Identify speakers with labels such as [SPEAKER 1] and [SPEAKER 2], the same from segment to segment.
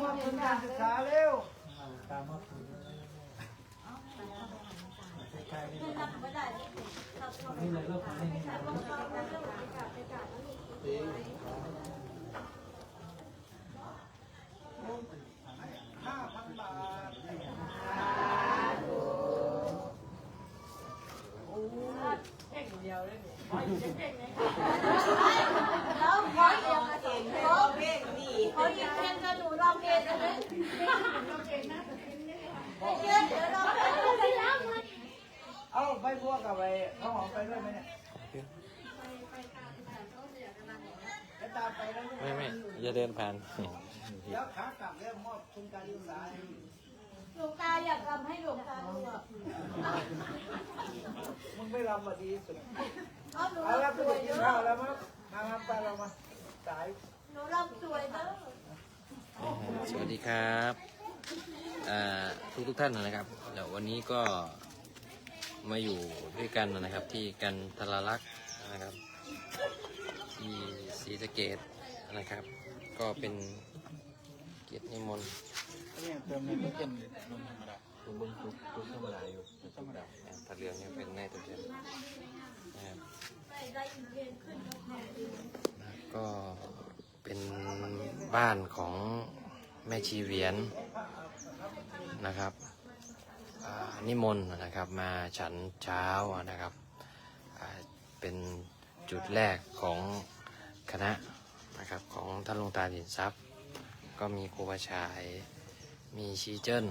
[SPEAKER 1] มอบทุนการศึกษาเร็ว
[SPEAKER 2] ตามมาคุยใกล้ๆนี่เลยลูกนี่นี่
[SPEAKER 1] ห้าพันบาท
[SPEAKER 3] แล้วขอเองเองขอเพลงดีขออีกเพลงกับหนูร้องเพลงได้ไหมเดี๋ยวเดี๋ยวร้องเพลงได้แล้ว
[SPEAKER 1] เอาใบบัว กับใบข้าวหอมไปด้วยไหมเนี่ยจะตามไปแล้วลูก
[SPEAKER 4] ไม่ไม่อย่าเดินผ่าน
[SPEAKER 1] แล้วขากลับแล้วมอบทุนการศึกษาให้
[SPEAKER 3] หลวงตาอยากทำให้หลวงตาดูอะ
[SPEAKER 1] มึงไม่รำมาดีสุด
[SPEAKER 3] เอาหนู
[SPEAKER 1] เอาแล้ว
[SPEAKER 3] รำ
[SPEAKER 1] ไป
[SPEAKER 3] สวย
[SPEAKER 1] กิน
[SPEAKER 3] เด้
[SPEAKER 1] ข้า
[SPEAKER 3] อ
[SPEAKER 1] วแล้วมั้งมามาไปเรามาสาย
[SPEAKER 3] หนูรำสวยเด้อ
[SPEAKER 4] สวัสดีครับอ่าทุกทุกๆท่านนะครับเดี๋ยววันนี้ก็ มาอยู่ด้วยกันนะครับ ที่กันทรลักษ์นะครับที่ศรีสะเกดนะครับ ก็เป็นเกียรตินิมนต์
[SPEAKER 2] เนี่ยเติมในตู้เย็นนมธรรมดาตุ้มตุ้มตุ้มธรรมดาอยู่ธรรมดา
[SPEAKER 4] อ่าผัดเหลืองเนี่ยเป็นนายตัวเทียนนะครับ
[SPEAKER 3] ก็เป็
[SPEAKER 4] นบ้านของแม่ชีเวียนนะครับ นิมนต์นะครับมาฉันเช้านะครับเป็นจุดแรกของคณะนะครับของท่านลงตาดินทรัพย์ ก็มีครูบาชายมีชีเจิ้น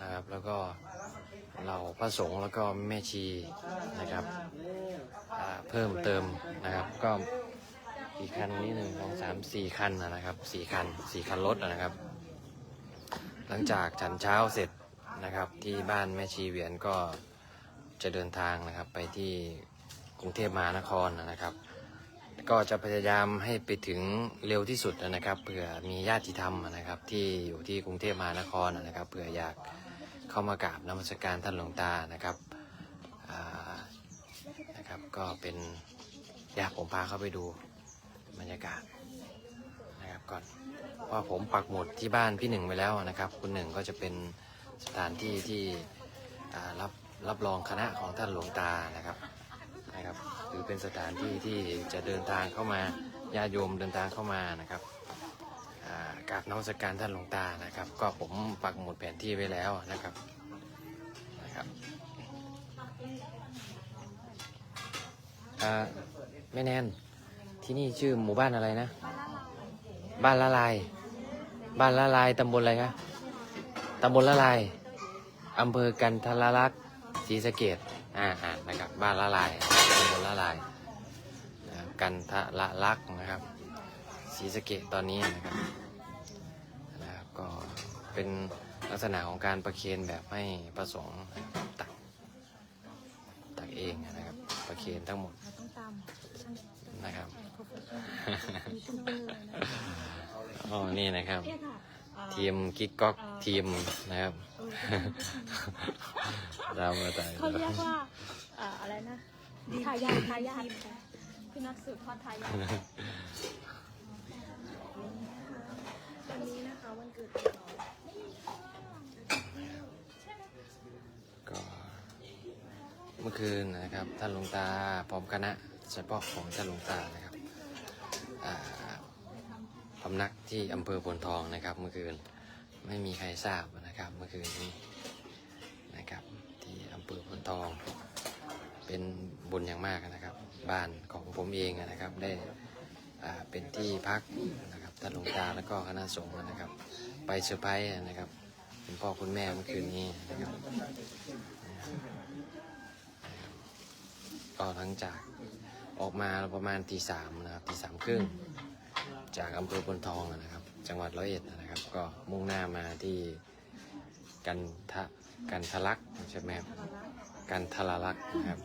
[SPEAKER 4] นะครับแล้วก็เหล่าพระสงฆ์แล้วก็แม่ชีนะครับเพิ่มเติมนะครับก็กี่คันนี้หนึ่งสองสามสี่คันนะครับสี่คันสี่คันรถนะครับ หลังจากฉันเช้าเสร็จ นะครับ ที่บ้านแม่ชีเวียนก็จะเดินทางนะครับ ไปที่กรุงเทพมหานครนะครับ ก็จะพยายามให้ไปถึงเร็วที่สุดนะครับเผื่อมีญาติธรรมนะครับ ที่อยู่ที่กรุงเทพมหานครนะครับเผื่ออยากเข้ามากราบนมัสการท่านหลวงตานะครับนะครับก็เป็นอยากผมพาเข้าไปดูบรรยากาศนะครับก่อนว่าผมปักหมุดที่บ้านพี่หนึ่งไปแล้วนะครับ คุณหนึ่งก็จะเป็น สถานที่ที่รับรับรองคณะของท่านหลวงตานะครับนะครับหรือเป็นสถานที่ที่จะเดินทางเข้ามาญาติโยมเดินทางเข้ามานะครับกราบนมัสการท่านหลวงตานะครับ ก็ผมปักหมุดแผนที่ไว้แล้วนะครับนะครับแม่แนนที่นี่ชื่อหมู่บ้านอะไรนะ บ้านละลาย บ้านละลายตำบลอะไรคะ ตำบลละลายอำเภอกันทรลักษณ์ศรีสะเกดอ่าอ่านะครับบ้านละลายตำบลละลายนะครับกันทละลักษณ์นะครับศรีสะเกดตอนนี้นะครับนะครับก็เป็นลักษณะของการประเคนแบบให้ประสงค์ตักตักเองนะครับ ประเคนทั้งหมด
[SPEAKER 5] ต้องตาม
[SPEAKER 4] นะครับ
[SPEAKER 5] ยูทูบเบอร์นะ
[SPEAKER 4] อ๋อ นี่นะครับ
[SPEAKER 5] เนี่ยค่ะอ่า
[SPEAKER 4] ทีมกิ๊กก๊อกทีมนะครับเรามาแต่
[SPEAKER 5] เขาเรียกว่าอ่าอะไรนะทายาททายาทพี่นักสืบทอดทายาทวันนี้นะคะวันเกิดของเรา
[SPEAKER 4] ก็เมื่อคืนนะครับท่านหลวงตาพร้อมคณะเฉพาะของท่านหลวงตานะครับอ่า พำนักที่อำเภอพนทองนะครับ เมื่อคืนไม่มีใครทราบนะครับ เมื่อคืนนี้นะครับที่อำเภอพนทอง เป็นบุญอย่างมากนะครับ บ้านของผมเองนะครับได้เป็นที่พักนะครับท่านหลวงตาแล้วก็คณะสงฆ์นะครับ ไปเซอร์ไพรส์นะครับคุณพ่อคุณแม่เมื่อคืนนี้นะครับก็หลังจากออกมาประมาณตีสามนะครับตีสามครึ่ง จากอำเภอพนทองนะครับ จังหวัดร้อยเอ็ดนะครับ ก็มุ่งหน้ามาที่กันทะกันทะลักใช่ไหมครับกันทะลักนะครับ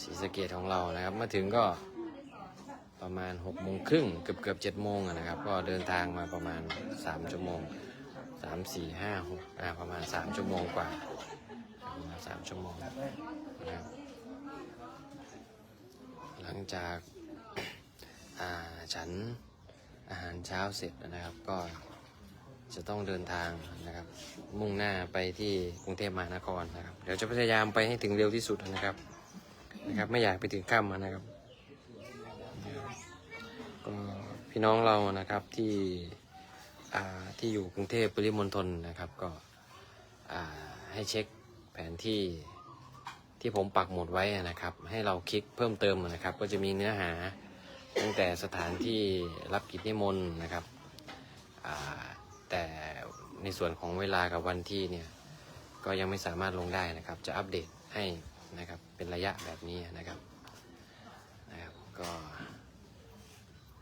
[SPEAKER 4] ศรีสะเกดของเรานะครับมาถึงก็ประมาณหกโมงครึ่งเกือบเกือบเจ็ดโมงนะครับ ก็เดินทางมาประมาณสามชั่วโมงสามสี่ห้าหกอ่าประมาณสามชั่วโมงกว่าประมาณสามชั่วโมงนะครับหลังจากอ่าฉัน อาหารเช้าเสร็จนะครับ ก็จะต้องเดินทางนะครับ มุ่งหน้าไปที่กรุงเทพมหานครนะครับ เดี๋ยวจะพยายามไปให้ถึงเร็วที่สุดนะครับนะครับ ไม่อยากไปถึงค่ำนะครับก็พี่น้องเรานะครับที่ที่อยู่กรุงเทพปริมณฑลนะครับ ก็ให้เช็คแผนที่ที่ผมปักหมุดไว้นะครับ ให้เราคลิกเพิ่มเติมนะครับ ก็จะมีเนื้อหา ตั้งแต่สถานที่รับกิจนิมนต์นะครับแต่ในส่วนของเวลากับวันที่เนี่ยก็ยังไม่สามารถลงได้นะครับ จะอัปเดตให้นะครับเป็นระยะแบบนี้นะครับนะครับก็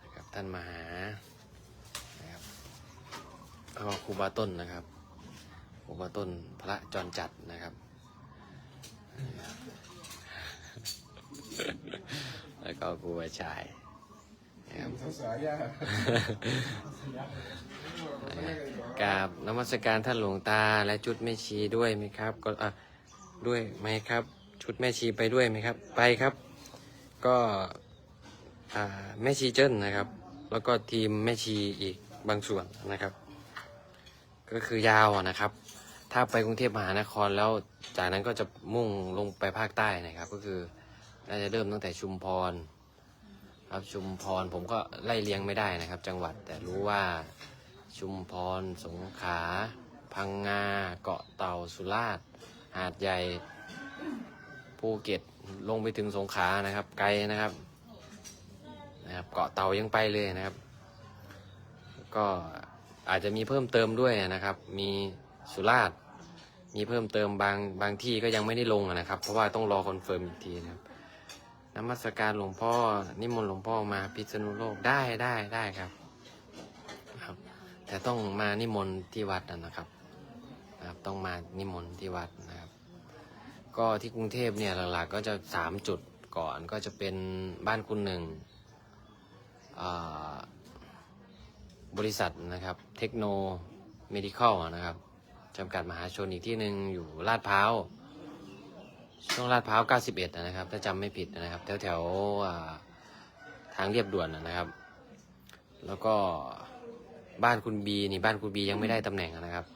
[SPEAKER 4] นะครับท่านมหานะครับก็ครูบาต้นนะครับครูบาต้นพระจรจัดนะครับ แล้วก็ครูบาชาย
[SPEAKER 1] สายยาก
[SPEAKER 4] กราบนมัสการท่านหลวงตาและชุดแม่ชีด้วยไหมครับ ก็อะด้วยไหมครับ ชุดแม่ชีไปด้วยไหมครับ ไปครับ ก็อ่าแม่ชีเจิ้นนะครับ แล้วก็ทีมแม่ชีอีกบางส่วนนะครับ ก็คือยาวนะครับ ถ้าไปกรุงเทพมหานครแล้วจากนั้นก็จะมุ่งลงไปภาคใต้นะครับ ก็คือน่าจะเริ่มตั้งแต่ชุมพร ครับชุมพรผมก็ไล่เลียงไม่ได้นะครับ จังหวัดแต่รู้ว่าชุมพรสงขลาพังงาเกาะเต่าสุราษฎร์หาดใหญ่ภูเก็ตลงไปถึงสงขลานะครับ ไกลนะครับนะครับ เกาะเต่ายังไปเลยนะครับ ก็อาจจะมีเพิ่มเติมด้วยนะครับ มีสุราษฎร์มีเพิ่มเติมบางบางที่ก็ยังไม่ได้ลงนะครับ เพราะว่าต้องรอคอนเฟิร์มอีกทีนะครับ นมัสการหลวงพ่อ นิมนต์หลวงพ่อมาพิษณุโลกได้ได้ได้ครับ ครับ แต่ต้องมานิมนต์ที่วัดนะครับนะครับต้องมานิมนต์ที่วัดนะครับ ก็ที่กรุงเทพเนี่ยหลักๆก็จะสามจุดก่อนก็จะเป็นบ้านคุณหนึ่งอ่าบริษัทนะครับเทคโนเมดิคอลนะครับจำกัดมหาชนอีกที่หนึ่งอยู่ลาดพร้าว ช่วงลาดพร้าว 91 นะครับ ถ้าจำไม่ผิดนะครับ แถวแถวทางเรียบด่วนนะครับ แล้วก็บ้านคุณบีนี่บ้านคุณบียังไม่ได้ตำแหน่งนะครับ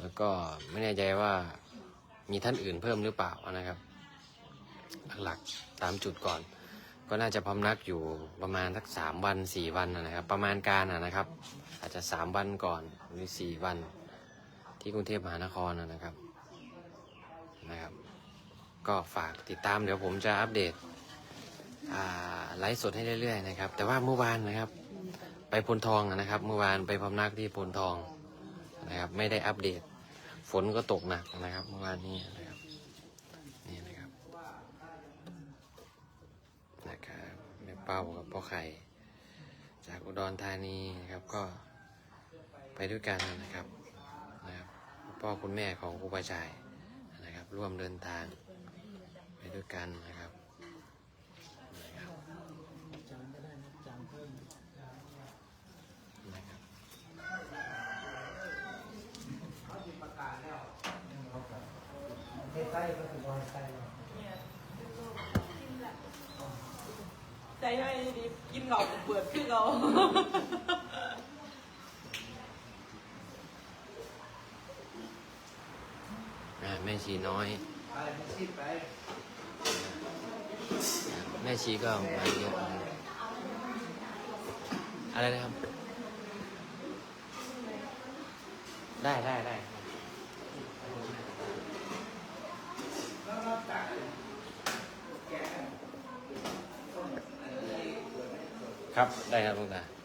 [SPEAKER 4] แล้วก็ไม่แน่ใจว่ามีท่านอื่นเพิ่มหรือเปล่านะครับ หลักๆสามจุดก่อน ก็น่าจะพำนักอยู่ประมาณสักสามวันสี่วันนะครับ ประมาณการนะครับ อาจจะสามวันก่อนหรือสี่วัน ที่กรุงเทพมหานครนะครับนะครับ ก็ฝากติดตามเดี๋ยวผมจะอัปเดตไลฟ์สดให้เรื่อยๆนะครับ แต่ว่าเมื่อวานนะครับ ไปพลทองนะครับ เมื่อวานไปพำนักที่พลทองนะครับ ไม่ได้อัปเดต ฝนก็ตกหนักนะครับ เมื่อวานนี้นะครับนี่นะครับนะครับแม่เป้ากับพ่อไข่ จากอุดรธานีนะครับก็ไปด้วยกันนะครับนะครับพ่อคุณแม่ของครูบาชายนะครับ ร่วมเดินทาง ด้วยกันนะครับนะครับนะครับ
[SPEAKER 1] เทใต้ก็คือบอลใต้
[SPEAKER 3] ใจให้ดีกินเหงาเปิดขึ้นเรา
[SPEAKER 4] อ่าแม่ชีน้อย
[SPEAKER 1] ไปไม่ชิดไป
[SPEAKER 4] แม่ชีก็มาเยอะอะไรนะครับ ได้ได้ได้ครับ ได้ครับลุงตา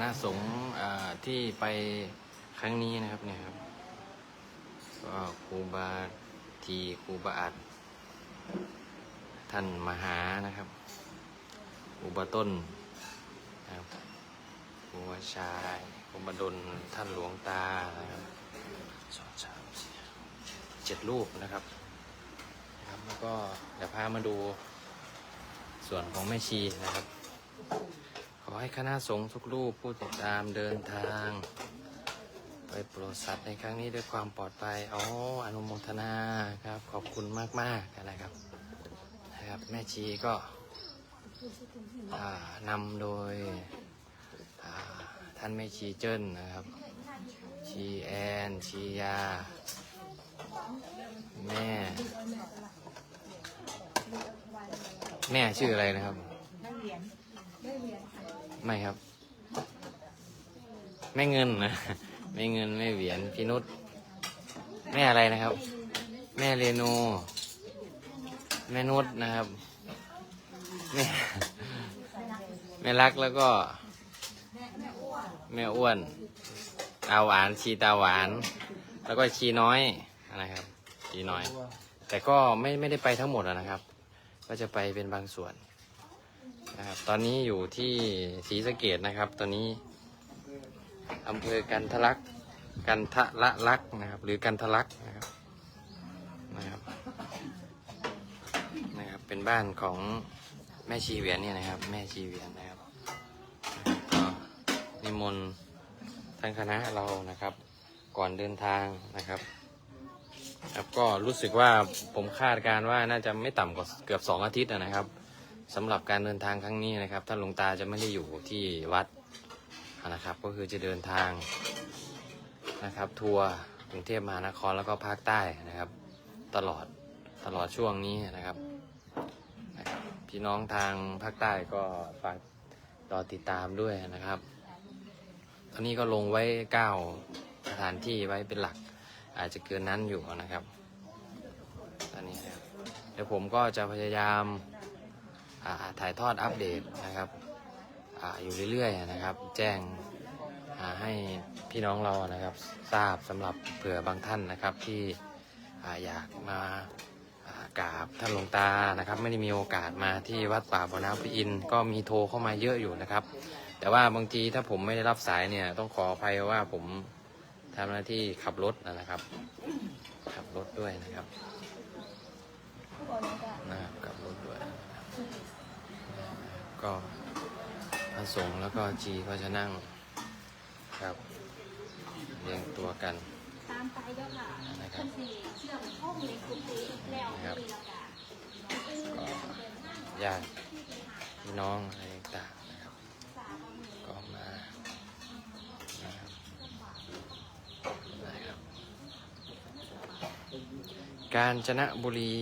[SPEAKER 4] ณะสงฆ์ที่ไปครั้งนี้นะครับเนี่ยครับก็ครูบาทีครูบาอัดท่านมหานะครับครูบาต้นนะครับครูบาชายครูบาดลท่านหลวงตานะครับสองสามสี่เจ็ดรูปนะครับนะครับแล้วก็เดี๋ยวพามาดูส่วนของแม่ชีนะครับ อให้คณะสงฆ์ทุกรูปผู้ติดตามเดินทาง ไปโปรดสัตว์ในครั้งนี้ด้วยความปลอดภัยอ๋ออนุโมทนาครับ ขอบคุณมากๆนะครับนะครับ แม่ชีก็นำโดยท่านแม่ชีเจิ้นนะครับ ชีแอนชียา แม่ แม่ชื่ออะไรนะครับ ไม่ครับแม่เงินนะแม่เงินแม่เหวียนพี่นุชแม่อะไรนะครับ แม่เรนูแม่นุชนะครับแม่แม่รักแล้วก็ แม่อ้วนตาหวานชีตาหวาน แล้วก็ชีน้อยนะครับชีน้อย แต่ก็ไม่ไม่ได้ไปทั้งหมดนะครับ ก็จะไปเป็นบางส่วน นะครับ ตอนนี้อยู่ที่ศรีสะเกดนะครับ ตอนนี้อำเภอกันทะลัก กันทะละลักนะครับ หรือกันทะลักนะครับ นะครับ นะครับ เป็นบ้านของแม่ชีเวียนเนี่ยนะครับ แม่ชีเวียนนะครับก็นิมนต์ทางคณะเรานะครับ ก่อนเดินทางนะครับครับก็รู้สึกว่าผมคาดการณ์ว่าน่าจะไม่ต่ำกว่าเกือบสองอาทิตย์นะครับ สำหรับการเดินทางครั้งนี้นะครับท่านหลวงตาจะไม่ได้อยู่ที่วัดนะครับ ก็คือจะเดินทางนะครับ ทัวร์กรุงเทพมหานครแล้วก็ภาคใต้นะครับ ตลอดตลอดช่วงนี้นะครับนะครับ พี่น้องทางภาคใต้ก็ฝากรอติดตามด้วยนะครับ ตอนนี้ก็ลงไว้เก้าสถานที่ไว้เป็นหลัก อาจจะเกินนั้นอยู่นะครับ ตอนนี้เดี๋ยวผมก็จะพยายาม ถ่ายทอดอัปเดตนะครับอาอยู่เรื่อยๆนะครับ แจ้งอ่าให้พี่น้องเรานะครับ ทราบสำหรับเผื่อบางท่านนะครับที่อ่าอยากมาอ่ากราบท่านหลวงตานะครับ ไม่ได้มีโอกาสมาที่วัดป่าบ่อน้ำพระอินทร์ก็มีโทรเข้ามาเยอะอยู่นะครับ แต่ว่าบางทีถ้าผมไม่ได้รับสายเนี่ย ต้องขออภัยว่าผมทำหน้าที่ขับรถนะครับ ขับรถด้วยนะครับนะครับขับรถด้วยนะครับ ก็พระสงฆ์แล้วก็จีก็จะนั่งครับเรียงตัวกัน
[SPEAKER 5] ตามไปเด้อค่ะ
[SPEAKER 4] นะครับ
[SPEAKER 5] เชื่อมห้องในคุกนี้แล้ว
[SPEAKER 4] นะครับ
[SPEAKER 5] ก็
[SPEAKER 4] ญาติพี่น้องอะไรต่างๆนะครับ ก็มานะครับนะครับ กาญจนบุรี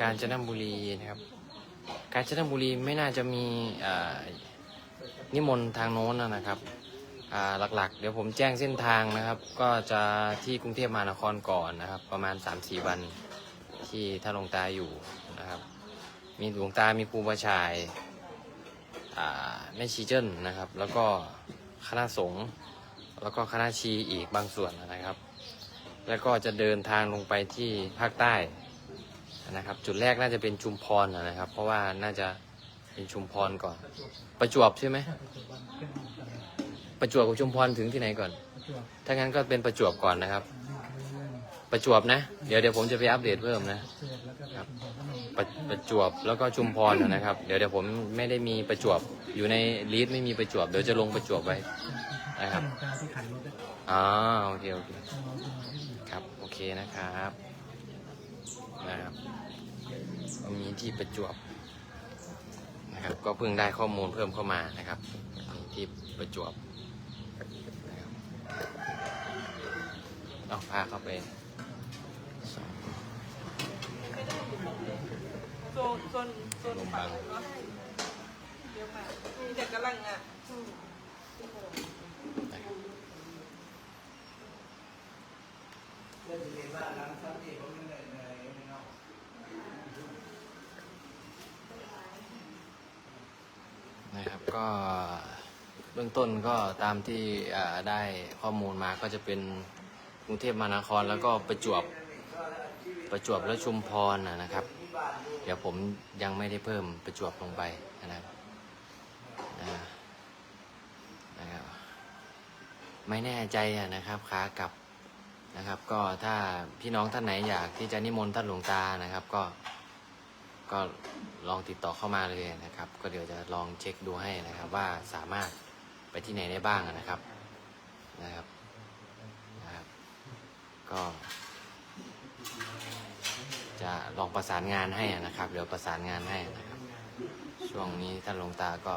[SPEAKER 4] กาญจนบุรีนะครับ กาญจนบุรีไม่น่าจะมีนิมนต์ทางโน้นนะครับหลักๆ เดี๋ยวผมแจ้งเส้นทางนะครับ ก็จะที่กรุงเทพมหานครก่อนนะครับ ประมาณ 3-4 วันที่ท่านหลวงตาอยู่นะครับ มีหลวงตามีครูบาชายแม่ชีเจิ้นนะครับ แล้วก็คณะสงฆ์แล้วก็คณะชีอีกบางส่วนนะครับ แล้วก็จะเดินทางลงไปที่ภาคใต้ นะครับ จุดแรกน่าจะเป็นชุมพรนะครับ เพราะว่าน่าจะเป็นชุมพรก่อน ประจวบใช่ไหมประจวบกับชุมพรถึงที่ไหนก่อน ถ้างั้นก็เป็นประจวบก่อนนะครับ ประจวบนะ เดี๋ยวเดี๋ยวผมจะไปอัปเดตเพิ่มนะครับประประจวบแล้วก็ชุมพรนะครับ เดี๋ยวเดี๋ยวผมไม่ได้มีประจวบอยู่ในลิสต์ไม่มีประจวบเดี๋ยวจะลงประจวบไว้นะครับอ๋อโอเคโอเคครับโอเคนะครับ นะครับก็มีที่ประจวบนะครับ ก็เพิ่งได้ข้อมูลเพิ่มเข้ามานะครับมีที่ประจวบนะครับเอาพาเข้าไปสอง
[SPEAKER 3] โซนโซนโซนฝั่งเนาะเดี๋ยวมามีแต่กำลังอะ
[SPEAKER 4] นะครับ
[SPEAKER 1] เรื่องเรียนว่าหลังสักทีผมยังเหนื่อยเหนื่อยไม่เนาะ
[SPEAKER 4] นะครับ ก็เบื้องต้นก็ตามที่ได้ข้อมูลมาก็จะเป็นกรุงเทพมหานครแล้วก็ประจวบประจวบและชุมพรนะครับ เดี๋ยวผมยังไม่ได้เพิ่มประจวบลงไปนะครับนะครับไม่แน่ใจนะครับขากลับนะครับ ก็ถ้าพี่น้องท่านไหนอยากที่จะนิมนต์ท่านหลวงตานะครับ ก็ ก็ลองติดต่อเข้ามาเลยนะครับ ก็เดี๋ยวจะลองเช็คดูให้นะครับ ว่าสามารถไปที่ไหนได้บ้างนะครับนะครับนะครับ ก็ จะลองประสานงานให้นะครับ เดี๋ยวประสานงานให้นะครับ ช่วงนี้ท่านหลวงตาก็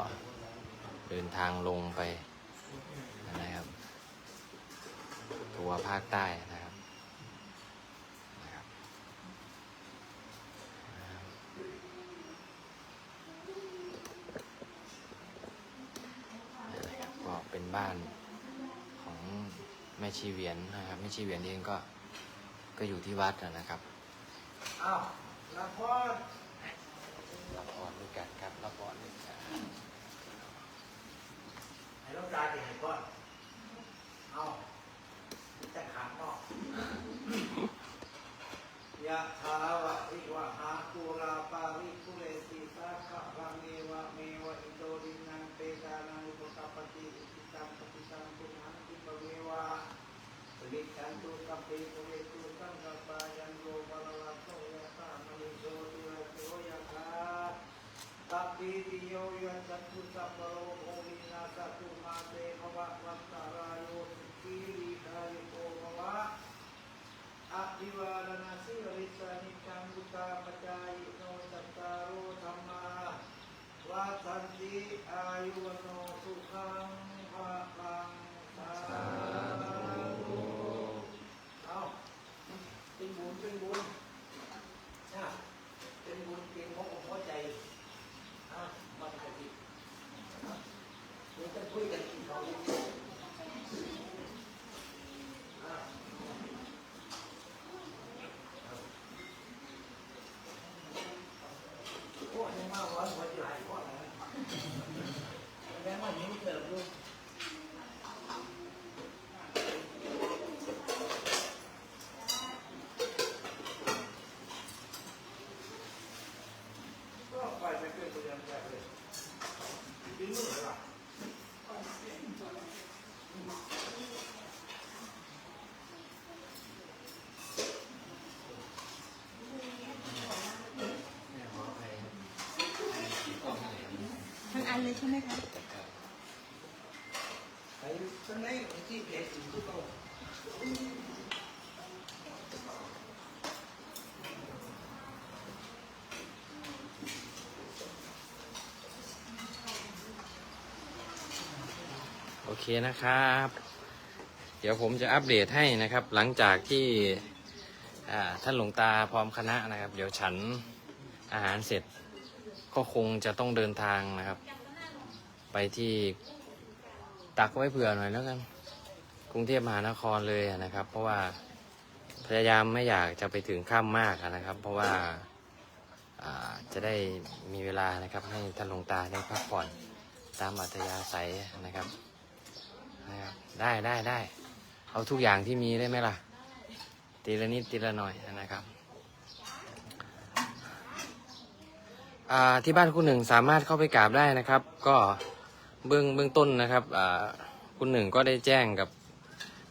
[SPEAKER 4] เดินทางลงไปนะครับ ทัวร์ภาคใต้นะครับนะครับ นะครับก็เป็นบ้านของแม่ชีเวียนนะครับแม่ชีเวียนเองก็ก็อยู่ที่วัดนะนะครับ
[SPEAKER 1] อ้าวละคร
[SPEAKER 4] รับพรด้วยกันครับรับพรด้วยกัน
[SPEAKER 1] ให้ลูกตาเห็นก่อนเอาจะขาดเนาะยะถาวะริวะหาปูราปาริปุเรสีสาขะรังเมวะเมวะอิโตรินังเปตานังอุปกปปติอิทิตังปฏิตังตุมหังคิปะเมวะสวิจัน ตุกัปปิปุเรตุสังกปายันโยปะละละโตยะตามณิโชติระโสยะถาตัปปิติโยยันจันตุสัพพโลกโควินาสตุมาเตภวะวัตตารายโยศีริคาริโกภวะอภิวาลนาสิริสานิจังบุตาปจายโนจัตตารโอธรรมาวัฏันติอายุวโนสุขังภะลังสาธุเอาเป็นบุญเป็นบุญนะเป็นบุญเป็นขององค์พ่อใจ อะมาปกติอะเดี๋ยวจะคุยกันอีกเขาอีกอะโอ้ยยังมากกว่าหัวใจเพราะอะไรแม่ว่ายิ้มเติมลูกก็ไปไม่เกินตัวเดียวแบบเลยดิ้นมือเลยว่ะั
[SPEAKER 5] นเลยใช่ไหมคะ
[SPEAKER 1] ไอ้ข้างในที่เพจอยู่ที่โต๊ะ
[SPEAKER 4] โอเคนะครับ เดี๋ยวผมจะอัปเดตให้นะครับ หลังจากที่ท่านหลวงตาพร้อมคณะนะครับ เดี๋ยวฉันอาหารเสร็จก็คงจะต้องเดินทางนะครับ ไปที่ตักไว้เผื่อหน่อยแล้วกันกรุงเทพมหานครเลยนะครับ เพราะว่าพยายามไม่อยากจะไปถึงข้ามมากนะครับ เพราะว่าจะได้มีเวลานะครับ ให้ท่านหลวงตาได้พักผ่อนตามอัธยาศัยนะครับนะครับ ได้ได้ได้เอาทุกอย่างที่มีได้ไหมล่ะทีละนิดทีละหน่อยนะครับที่บ้านคุณหนึ่งสามารถเข้าไปกราบได้นะครับ ก็ เบื้องเบื้องต้นนะครับคุณหนึ่งก็ได้แจ้งกับ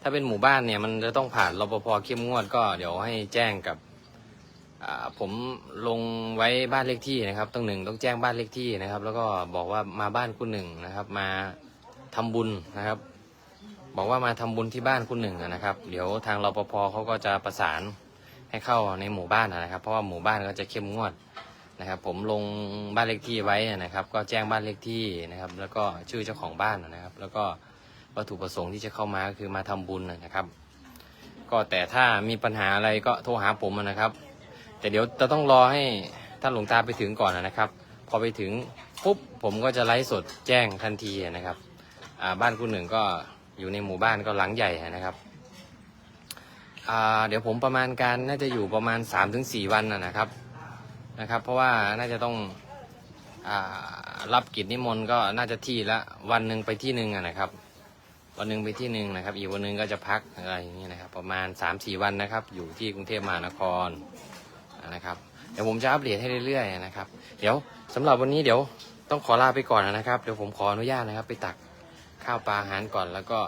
[SPEAKER 4] ถ้าเป็นหมู่บ้านเนี่ย มันจะต้องผ่านรปภเข้มงวดก็เดี๋ยวให้แจ้งกับผมลงไว้บ้านเลขที่นะครับต้องหนึ่งต้องแจ้งบ้านเลขที่นะครับ แล้วก็บอกว่ามาบ้านคุณหนึ่งนะครับ มาทำบุญนะครับ บอกว่ามาทำบุญที่บ้านคุณหนึ่งนะครับ เดี๋ยวทางรปภเขาก็จะประสานให้เข้าในหมู่บ้านนะครับ เพราะว่าหมู่บ้านก็จะเข้มงวด นะครับ ผมลงบ้านเลขที่ไว้นะครับ ก็แจ้งบ้านเลขที่นะครับ แล้วก็ชื่อเจ้าของบ้านนะครับ แล้วก็วัตถุประสงค์ที่จะเข้ามาก็คือมาทำบุญนะครับ ก็แต่ถ้ามีปัญหาอะไรก็โทรหาผมนะครับ แต่เดี๋ยวจะต้องรอให้ท่านหลวงตาไปถึงก่อนนะครับ พอไปถึงปุ๊บผมก็จะไลฟ์สดแจ้งทันทีนะครับบ้านคุณหนึ่งก็อยู่ในหมู่บ้านก็หลังใหญ่นะครับเดี๋ยวผมประมาณการน่าจะอยู่ประมาณ 3-4 วันนะครับ นะครับ เพราะว่าน่าจะต้องอรับกิจนิมนต์ก็น่าจะที่ละวันหนึ่งไปที่หนึ่งนะครับ วันหนึ่งไปที่หนึ่งนะครับ อีกวันหนึ่งก็จะพักอะไรอย่างนี้นะครับ ประมาณ3าสี่วันนะครับ อยู่ที่กรุงเทพมหานครนะครับเดี๋ยวผมจะอัปเดตให้เรื่อยๆนะครับ เดี๋ยวสำหรับวันนี้เดี๋ยวต้องขอลาไปก่อนนะครับ เดี๋ยวผมขออนุญาตนะครับ ไปตักข้าวปลาอาหารก่อนแล้วก็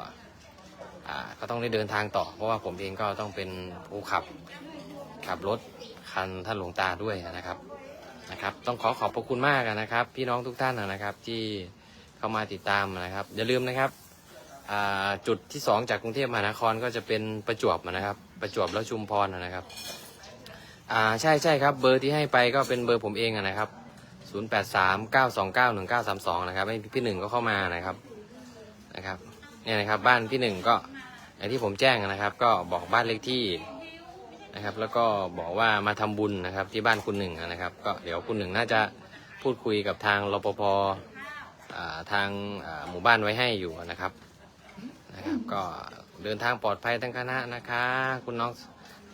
[SPEAKER 4] อ่าก็ต้องได้เดินทางต่อ เพราะว่าผมเองก็ต้องเป็นผู้ขับขับรถ คันท่านหลวงตาด้วยนะครับนะครับ ต้องขอขอบพระคุณมากนะครับ พี่น้องทุกท่านนะครับที่เข้ามาติดตามนะครับ อย่าลืมนะครับจุดที่สองจากกรุงเทพมหานครก็จะเป็นประจวบนะครับ ประจวบแล้วชุมพรนะครับอ่าใช่ใช่ครับ เบอร์ที่ให้ไปก็เป็นเบอร์ผมเองนะครับ 0 8 3 9 2 9 1 9 3 2 นะครับให้พี่หนึ่งก็เข้ามานะครับนะครับเนี่ยนะครับบ้านพี่หนึ่งก็อย่างที่ผมแจ้งนะครับ ก็บอกบ้านเลขที่ นะครับ แล้วก็บอกว่ามาทำบุญนะครับ ที่บ้านคุณหนึ่งนะครับ ก็เดี๋ยวคุณหนึ่งน่าจะพูดคุยกับทางรปภทางหมู่บ้านไว้ให้อยู่นะครับนะครับก็เดินทางปลอดภัยทั้งคณะนะคะ คุณน้อง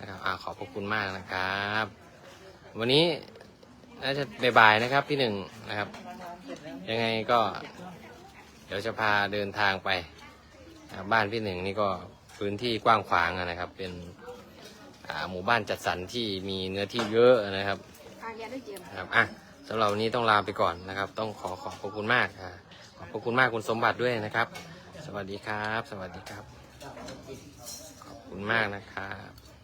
[SPEAKER 4] นะครับอขอบพระคุณมากนะครับ วันนี้น่าจะบ่ายๆนะครับพี่หนึ่งนะครับ ยังไงก็ เดี๋ยวจะพาเดินทางไป บ้านพี่หนึ่งนี่ก็พื้นที่กว้างขวางนะครับ เป็น หมู่บ้านจัดสรรที่มีเนื้อที่เยอะนะครับครับอะสำหรับวันนี้ต้องลาไปก่อนนะครับ ต้องขอขอบพระคุณมากอ่าขอบพระคุณมากคุณสมบัติด้วยนะครับ สวัสดีครับ สวัสดีครับ ขอบคุณมากนะครับ